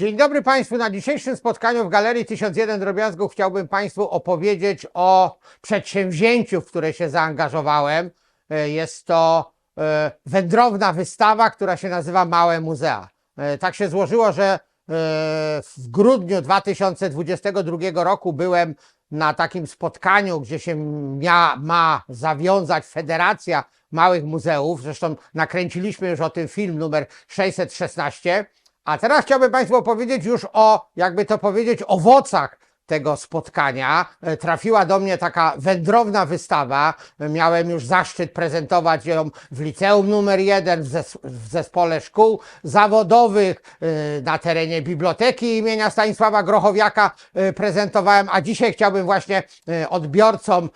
Dzień dobry Państwu. Na dzisiejszym spotkaniu w Galerii 1001 Drobiazgów chciałbym Państwu opowiedzieć o przedsięwzięciu, w które się zaangażowałem. E, Jest to e, wędrowna wystawa, która się nazywa Małe Muzea. E, Tak się złożyło, że w grudniu 2022 roku byłem na takim spotkaniu, gdzie się mia, ma zawiązać Federacja Małych Muzeów. Zresztą nakręciliśmy już o tym film numer 616. A teraz chciałbym Państwu opowiedzieć już o, jakby to powiedzieć, owocach tego spotkania. E, Trafiła do mnie taka wędrowna wystawa. E, Miałem już zaszczyt prezentować ją w liceum numer jeden, w, zes w zespole szkół zawodowych, e, na terenie biblioteki imienia Stanisława Grochowiaka prezentowałem, a dzisiaj chciałbym właśnie odbiorcom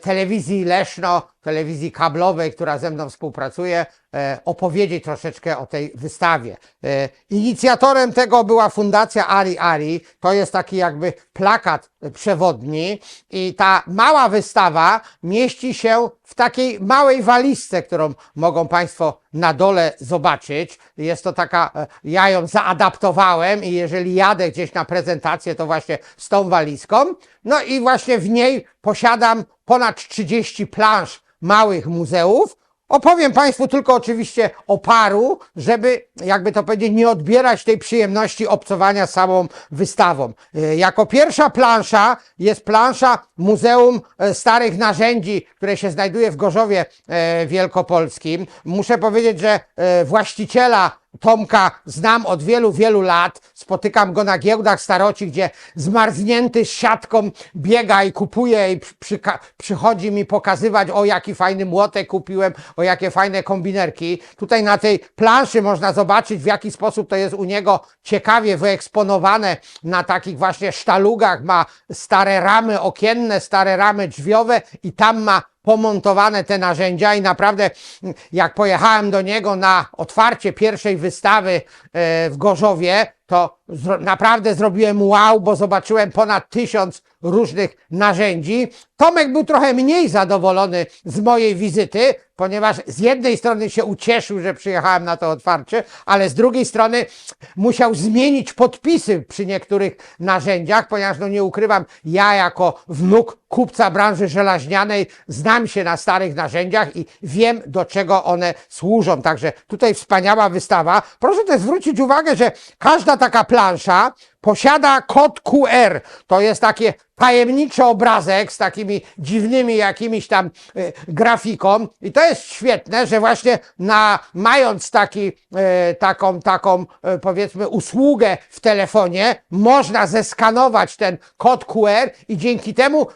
telewizji Leszno, telewizji kablowej, która ze mną współpracuje, e, opowiedzieć troszeczkę o tej wystawie. E, Inicjatorem tego była Fundacja Ari Ari. To jest taki jakby plakat przewodni i ta mała wystawa mieści się w takiej małej walizce, którą mogą Państwo na dole zobaczyć. Jest to taka, e, ja ją zaadaptowałem i jeżeli jadę gdzieś na prezentację, to właśnie z tą walizką. No i właśnie w niej posiadam ponad 30 plansz małych muzeów. Opowiem Państwu tylko oczywiście o paru, żeby, jakby to powiedzieć, nie odbierać tej przyjemności obcowania samą wystawą. E, Jako pierwsza plansza jest plansza Muzeum e, Starych Narzędzi, które się znajduje w Gorzowie e, Wielkopolskim. Muszę powiedzieć, że właściciela Tomka znam od wielu, wielu lat. Spotykam go na giełdach staroci, gdzie zmarznięty z siatką biega i kupuje i przy, przychodzi mi pokazywać, o jaki fajny młotek kupiłem, o jakie fajne kombinerki. Tutaj na tej planszy można zobaczyć, w jaki sposób to jest u niego ciekawie wyeksponowane na takich właśnie sztalugach. Ma stare ramy okienne, stare ramy drzwiowe i tam ma pomontowane te narzędzia i naprawdę mm, jak pojechałem do niego na otwarcie pierwszej wystawy e, w Gorzowie, to zro naprawdę zrobiłem wow, bo zobaczyłem ponad tysiąc różnych narzędzi. Tomek był trochę mniej zadowolony z mojej wizyty, ponieważ z jednej strony się ucieszył, że przyjechałem na to otwarcie, ale z drugiej strony musiał zmienić podpisy przy niektórych narzędziach, ponieważ no nie ukrywam, ja jako wnuk kupca branży żelaźnianej znam się na starych narzędziach i wiem do czego one służą. Także tutaj wspaniała wystawa. Proszę też zwrócić uwagę, że każda taka plansza posiada kod QR. To jest takie tajemniczy obrazek z takimi dziwnymi jakimiś tam e, grafiką i to jest świetne, że właśnie na, mając taki, e, taką, taką e, powiedzmy usługę w telefonie, można zeskanować ten kod QR i dzięki temu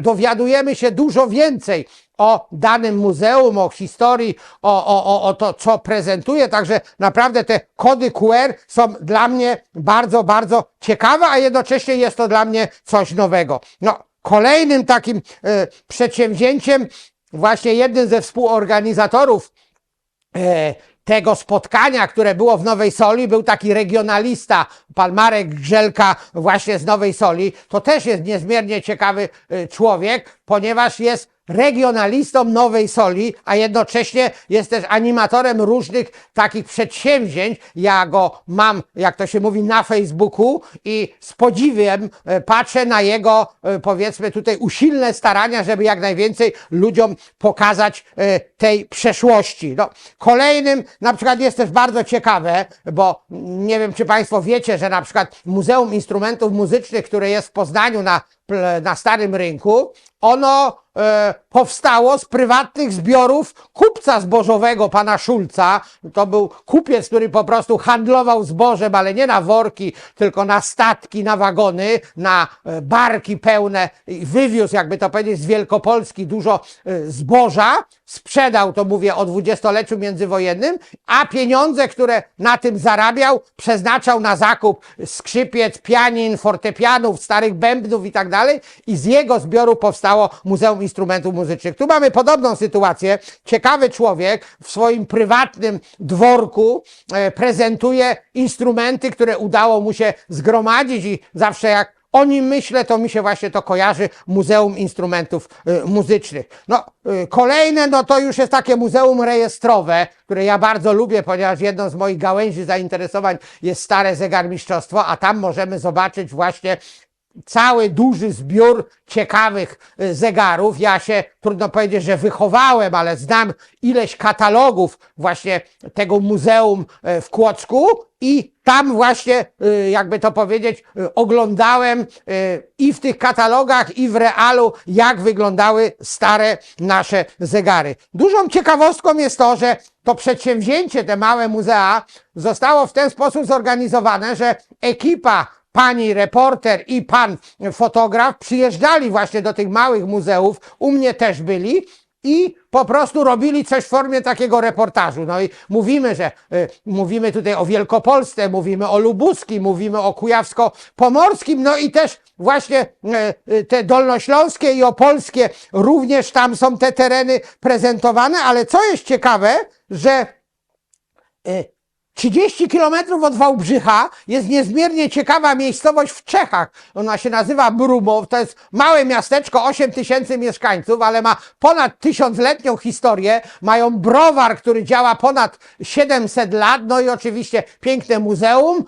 dowiadujemy się dużo więcej o danym muzeum, o historii, o, o, o, o to, co prezentuje. Także naprawdę te kody QR są dla mnie bardzo, bardzo ciekawe, a jednocześnie jest to dla mnie coś nowego. No, kolejnym takim e, przedsięwzięciem, właśnie jednym ze współorganizatorów e, tego spotkania, które było w Nowej Soli, był taki regionalista, pan Marek Grzelka właśnie z Nowej Soli. To też jest niezmiernie ciekawy e, człowiek, ponieważ jest regionalistą Nowej Soli, a jednocześnie jest też animatorem różnych takich przedsięwzięć. Ja go mam, jak to się mówi, na Facebooku i z podziwem e, patrzę na jego, e, powiedzmy tutaj, usilne starania, żeby jak najwięcej ludziom pokazać e, tej przeszłości. No, kolejnym na przykład jest też bardzo ciekawe, bo nie wiem, czy Państwo wiecie, że na przykład Muzeum Instrumentów Muzycznych, które jest w Poznaniu na, na Starym Rynku, ono e, powstało z prywatnych zbiorów kupca zbożowego, pana Szulca. To był kupiec, który po prostu handlował zbożem, ale nie na worki, tylko na statki, na wagony, na e, barki pełne i wywiózł, jakby to powiedzieć, z Wielkopolski dużo e, zboża. Sprzedał, to mówię o dwudziestoleciu międzywojennym, a pieniądze, które na tym zarabiał, przeznaczał na zakup skrzypiec, pianin, fortepianów, starych bębnów i tak dalej. I z jego zbioru powstało Muzeum Instrumentów Muzycznych. Tu mamy podobną sytuację. Ciekawy człowiek w swoim prywatnym dworku e, prezentuje instrumenty, które udało mu się zgromadzić i zawsze jak o nim myślę, to mi się właśnie to kojarzy Muzeum Instrumentów y, Muzycznych. No, y, kolejne, no to już jest takie muzeum rejestrowe, które ja bardzo lubię, ponieważ jedną z moich gałęzi zainteresowań jest stare zegarmistrzostwo, a tam możemy zobaczyć właśnie cały duży zbiór ciekawych y, zegarów. Ja się, trudno powiedzieć, że wychowałem, ale znam ileś katalogów właśnie tego muzeum y, w Kłodzku i tam właśnie, y, jakby to powiedzieć, oglądałem i w tych katalogach, i w realu, jak wyglądały stare nasze zegary. Dużą ciekawostką jest to, że to przedsięwzięcie, te małe muzea, zostało w ten sposób zorganizowane, że ekipa pani reporter i pan fotograf przyjeżdżali właśnie do tych małych muzeów, u mnie też byli i po prostu robili coś w formie takiego reportażu. No i mówimy, że y, mówimy tutaj o Wielkopolsce, mówimy o Lubuskim, mówimy o Kujawsko-Pomorskim, no i też właśnie y, y, te dolnośląskie i opolskie również tam są te tereny prezentowane, ale co jest ciekawe, że y, 30 kilometrów od Wałbrzycha jest niezmiernie ciekawa miejscowość w Czechach. Ona się nazywa Brumow, to jest małe miasteczko, 8 tysięcy mieszkańców, ale ma ponad tysiącletnią historię. Mają browar, który działa ponad 700 lat, no i oczywiście piękne muzeum,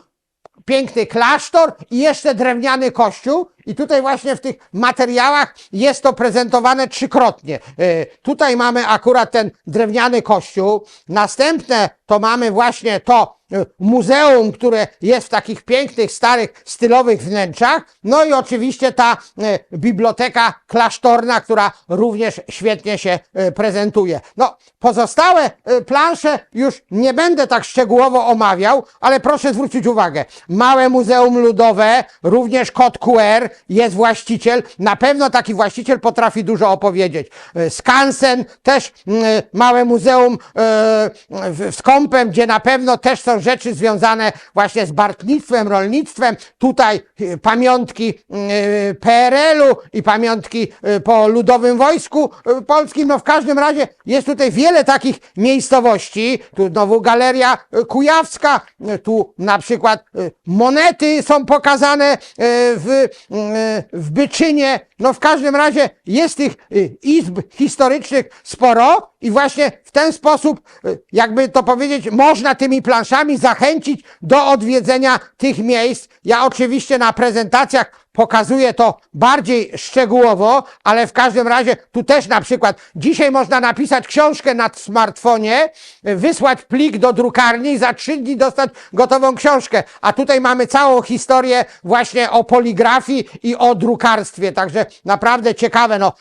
piękny klasztor i jeszcze drewniany kościół. I tutaj właśnie w tych materiałach jest to prezentowane trzykrotnie. E, Tutaj mamy akurat ten drewniany kościół. Następne to mamy właśnie to e, muzeum, które jest w takich pięknych, starych, stylowych wnętrzach. No i oczywiście ta e, biblioteka klasztorna, która również świetnie się prezentuje. No, pozostałe plansze już nie będę tak szczegółowo omawiał, ale proszę zwrócić uwagę. Małe Muzeum Ludowe, również kod QR, jest właściciel. Na pewno taki właściciel potrafi dużo opowiedzieć. E, Skansen, też mm, małe muzeum e, w Skąpem, gdzie na pewno też są rzeczy związane właśnie z bartnictwem, rolnictwem. Tutaj e, pamiątki e, PRL-u i pamiątki e, po Ludowym Wojsku e, Polskim. No w każdym razie jest tutaj wiele takich miejscowości. Tu znowu Galeria e, Kujawska, e, tu na przykład e, monety są pokazane e, w, e, w Byczynie. No w każdym razie jest tych e, izb historycznych sporo i właśnie w ten sposób, e, jakby to powiedzieć, można tymi planszami zachęcić do odwiedzenia tych miejsc. Ja oczywiście na prezentacjach pokazuję to bardziej szczegółowo, ale w każdym razie tu też na przykład dzisiaj można napisać książkę na smartfonie, wysłać plik do drukarni i za trzy dni dostać gotową książkę. A tutaj mamy całą historię właśnie o poligrafii i o drukarstwie. Także naprawdę ciekawe. No,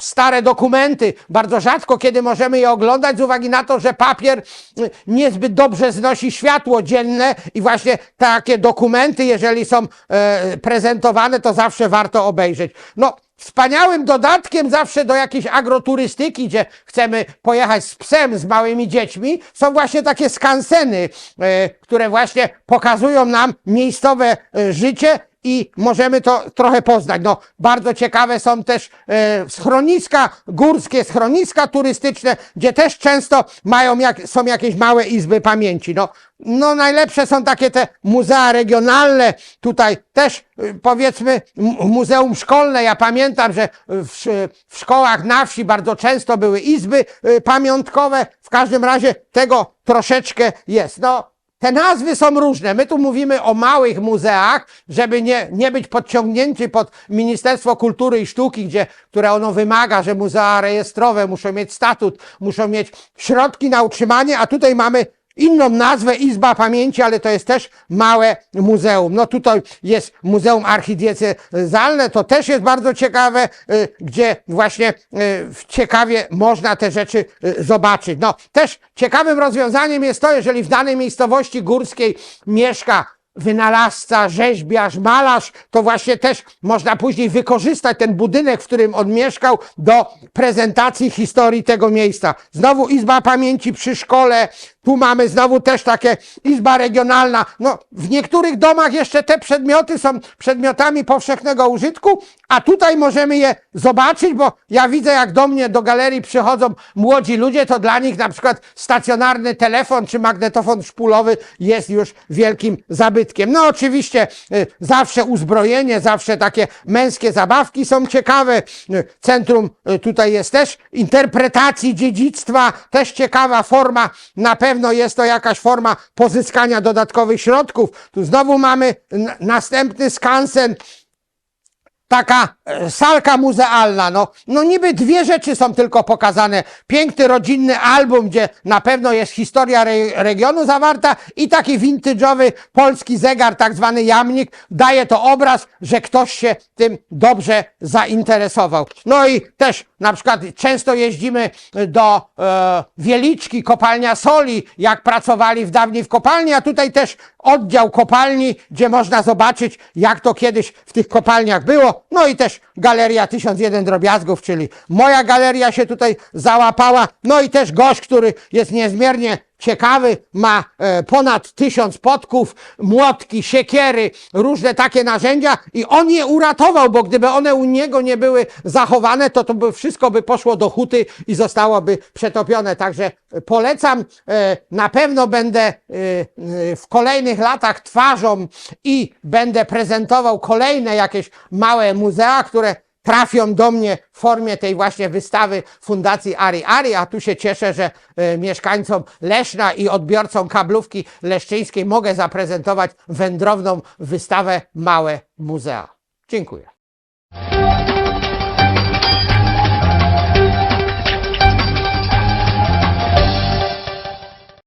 stare dokumenty, bardzo rzadko kiedy możemy je oglądać z uwagi na to, że papier y, niezbyt dobrze znosi światło dzienne i właśnie takie dokumenty, jeżeli są e, prezentowane, to zawsze warto obejrzeć. No, Wspaniałym dodatkiem zawsze do jakiejś agroturystyki, gdzie chcemy pojechać z psem, z małymi dziećmi, są właśnie takie skanseny, e, które właśnie pokazują nam miejscowe e, życie i możemy to trochę poznać. No, bardzo ciekawe są też e, schroniska górskie, schroniska turystyczne, gdzie też często mają jak, są jakieś małe izby pamięci. No, no najlepsze są takie te muzea regionalne. Tutaj też y, powiedzmy muzeum szkolne. Ja pamiętam, że w, w szkołach na wsi bardzo często były izby y, pamiątkowe. W każdym razie tego troszeczkę jest. No, te nazwy są różne. My tu mówimy o małych muzeach, żeby nie, nie być podciągnięci pod Ministerstwo Kultury i Sztuki, gdzie, które ono wymaga, że muzea rejestrowe muszą mieć statut, muszą mieć środki na utrzymanie, a tutaj mamy inną nazwę, Izba Pamięci, ale to jest też małe muzeum. No tutaj jest Muzeum Archidiecezjalne, to też jest bardzo ciekawe, y, gdzie właśnie y, w ciekawie można te rzeczy y, zobaczyć. No też ciekawym rozwiązaniem jest to, jeżeli w danej miejscowości górskiej mieszka wynalazca, rzeźbiarz, malarz, to właśnie też można później wykorzystać ten budynek, w którym on mieszkał, do prezentacji historii tego miejsca. Znowu Izba Pamięci przy szkole, Tu mamy znowu też takie izba regionalna. No, w niektórych domach jeszcze te przedmioty są przedmiotami powszechnego użytku, a tutaj możemy je zobaczyć, bo ja widzę, jak do mnie do galerii przychodzą młodzi ludzie, to dla nich na przykład stacjonarny telefon czy magnetofon szpulowy jest już wielkim zabytkiem. No oczywiście y, zawsze uzbrojenie, zawsze takie męskie zabawki są ciekawe. Y, Centrum y, tutaj jest też interpretacji dziedzictwa, też ciekawa forma. Na pewno jest to jakaś forma pozyskania dodatkowych środków. Tu znowu mamy następny skansen taka e, salka muzealna. No, no niby dwie rzeczy są tylko pokazane. Piękny rodzinny album, gdzie na pewno jest historia re regionu zawarta i taki vintage'owy polski zegar, tak zwany jamnik. Daje to obraz, że ktoś się tym dobrze zainteresował. No i też na przykład często jeździmy do e, Wieliczki, kopalnia soli, jak pracowali w dawniej w kopalni, a tutaj też oddział kopalni, gdzie można zobaczyć, jak to kiedyś w tych kopalniach było. No i też Galeria 1001 Drobiazgów, czyli moja galeria się tutaj załapała. No i też gość, który jest niezmiernie ciekawy, ma e, ponad tysiąc podków, młotki, siekiery, różne takie narzędzia i on je uratował, bo gdyby one u niego nie były zachowane, to to by wszystko by poszło do huty i zostałoby przetopione. Także polecam, e, na pewno będę e, w kolejnych latach twarzą i będę prezentował kolejne jakieś małe muzea, które trafią do mnie w formie tej właśnie wystawy Fundacji Ari Ari, a tu się cieszę, że e, mieszkańcom Leszna i odbiorcom kablówki leszczyńskiej mogę zaprezentować wędrowną wystawę Małe Muzea. Dziękuję.